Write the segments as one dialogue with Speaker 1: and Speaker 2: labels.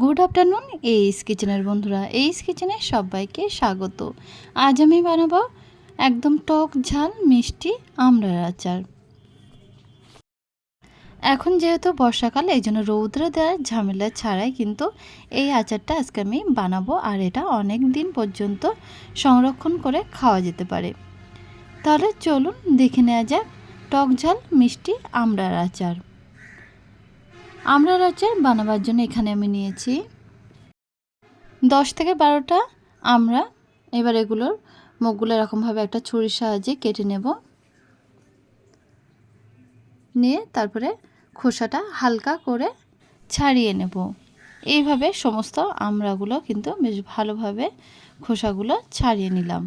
Speaker 1: Good afternoon এইস কিচেনের বন্ধুরা এইস কিচেনে সবাইকে স্বাগত। আজ আমি বানাবো একদম টক ঝাল মিষ্টি আমড়ার আচার। এখন যেহেতু বর্ষাকাল, এই জন্য রৌদ্র দেওয়ার ঝামেলা ছাড়াই কিন্তু এই আচারটা আজকে আমি বানাবো আর এটা অনেক দিন পর্যন্ত সংরক্ষণ করে খাওয়া যেতে পারে। তাহলে চলুন দেখে নেওয়া যাক টক ঝাল মিষ্টি আমড়ার আচার। আমড়ার আচার বানাবার জন্য এখানে আমি নিয়েছি। দশ থেকে বারোটা আমরা এবার এগুলোর মুখগুলো এরকমভাবে একটা ছুরির সাহায্যে কেটে নেব। নিয়ে তারপরে খোসাটা হালকা করে ছাড়িয়ে নেব। এইভাবে সমস্ত আমড়াগুলো কিন্তু বেশ ভালোভাবে খোসাগুলো ছাড়িয়ে নিলাম।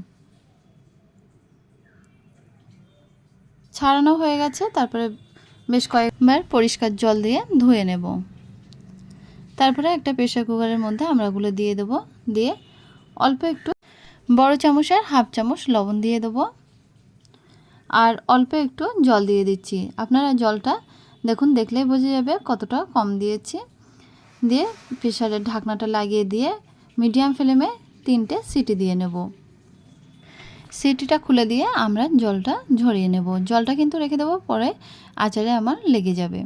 Speaker 1: ছাড়ানো হয়ে গেছে, তারপরে বেশ কয়েকবার পরিষ্কার জল দিয়ে ধুয়ে নেব। তারপরে একটা প্রেশার কুকারের মধ্যে আমরা আমরাগুলো দিয়ে দেব। দিয়ে অল্প একটু বড় চামচ আর হাফ চামচ লবণ দিয়ে দেবো। আর অল্প একটু জল দিয়ে দিচ্ছি। আপনারা জলটা দেখুন, দেখলেই বোঝা যাবে কতটা কম দিয়েছি। দিয়ে প্রেশারের ঢাকনাটা লাগিয়ে দিয়ে মিডিয়াম ফ্লেমে তিনটে সিটি দিয়ে নেব। সিটিটা খুলে দিয়ে আমরা জলটা ঝরিয়ে নেব। জলটা কিন্তু রেখে দেবো, পরে আচারে আমার লেগে যাবে।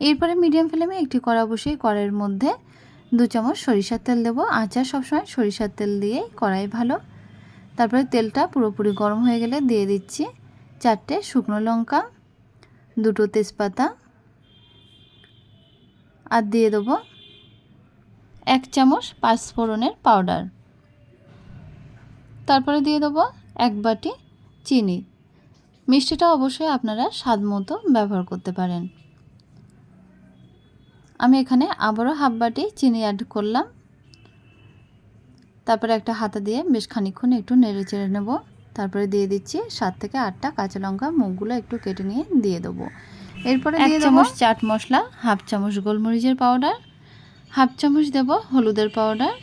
Speaker 1: এরপরে মিডিয়াম ফ্লেমে একটি কড়া বসিয়ে কড়াইয়ের মধ্যে দু চামচ সরিষার তেল দেবো। আচার সবসময় সরিষার তেল দিয়েই কড়াই ভালো। তারপরে তেলটা পুরোপুরি গরম হয়ে গেলে দিয়ে দিচ্ছি চারটে শুকনো লঙ্কা, দুটো তেজপাতা আর দিয়ে দেবো এক চামচ পাঁচফোড়নের পাউডার তারপরে দিয়ে দেবো এক বাটি চিনি। মিষ্টিটা অবশ্যই আপনারা স্বাদ মতো ব্যবহার করতে পারেন। আমি এখানে আবারও হাফ বাটি চিনি অ্যাড করলাম। তারপরে একটা হাতা দিয়ে বেশ খানিক্ষণ একটু নেড়ে চেড়ে নেব। তারপরে দিয়ে দিচ্ছি সাত থেকে আটটা কাঁচা লঙ্কা মুখগুলো একটু কেটে নিয়ে দিয়ে দেবো। এরপরে দিয়ে চামচ চাট মশলা হাফ চামচ গোলমরিচের পাউডার হাফ চামচ দেব হলুদের পাউডার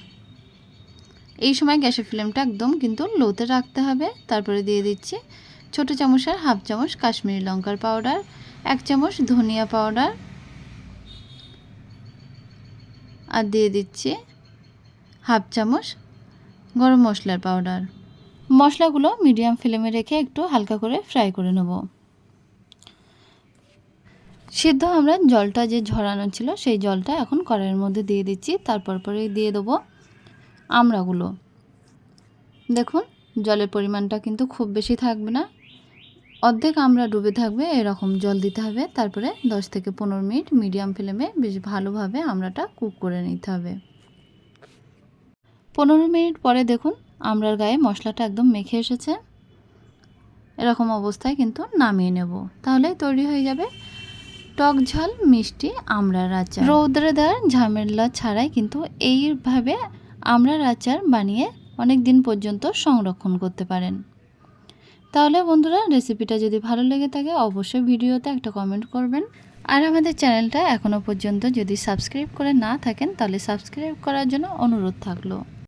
Speaker 1: এই সময় গ্যাসের ফ্লেমটা একদম কিন্তু লোতে রাখতে হবে। তারপরে দিয়ে দিচ্ছি ছোটো চামচের হাফ চামচ কাশ্মীরি লঙ্কার পাউডার, এক চামচ ধনিয়া পাউডার আর দিয়ে দিচ্ছি হাফ চামচ গরম মশলার পাউডার। মশলাগুলো মিডিয়াম ফ্লেমে রেখে একটু হালকা করে ফ্রাই করে নেব। সিদ্ধ আমরা জলটা যে ঝরানো ছিল সেই জলটা এখন কড়াইয়ের মধ্যে দিয়ে দিচ্ছি। তারপর পরে দিয়ে দেবো আমড়াগুলো দেখুন, জলের পরিমাণটা কিন্তু খুব বেশি থাকবে না। অর্ধেক আমরা ডুবে থাকবে, এরকম জল দিতে হবে। তারপরে 10 থেকে পনেরো মিনিট মিডিয়াম ফ্লেমে বেশ ভালোভাবে আমড়াটা কুক করে নিতে হবে। পনেরো মিনিট পরে দেখুন আমড়ার গায়ে মশলাটা একদম মেখে এসেছে। এরকম অবস্থায় কিন্তু নামিয়ে নেব। তাহলে তৈরি হয়ে যাবে টক ঝাল মিষ্টি আমড়ার আচার। রৌদ্রে দেওয়ার ঝামেলা ছাড়াই কিন্তু এইভাবে আমড়ার আচার বানিয়ে অনেক দিন পর্যন্ত সংরক্ষণ করতে পারেন। তাহলে বন্ধুরা, রেসিপিটা যদি ভালো লেগে থাকে, অবশ্যই ভিডিওতে একটা কমেন্ট করবেন। আর আমাদের চ্যানেলটা এখনও পর্যন্ত যদি সাবস্ক্রাইব করে না থাকেন, তাহলে সাবস্ক্রাইব করার জন্য অনুরোধ থাকল।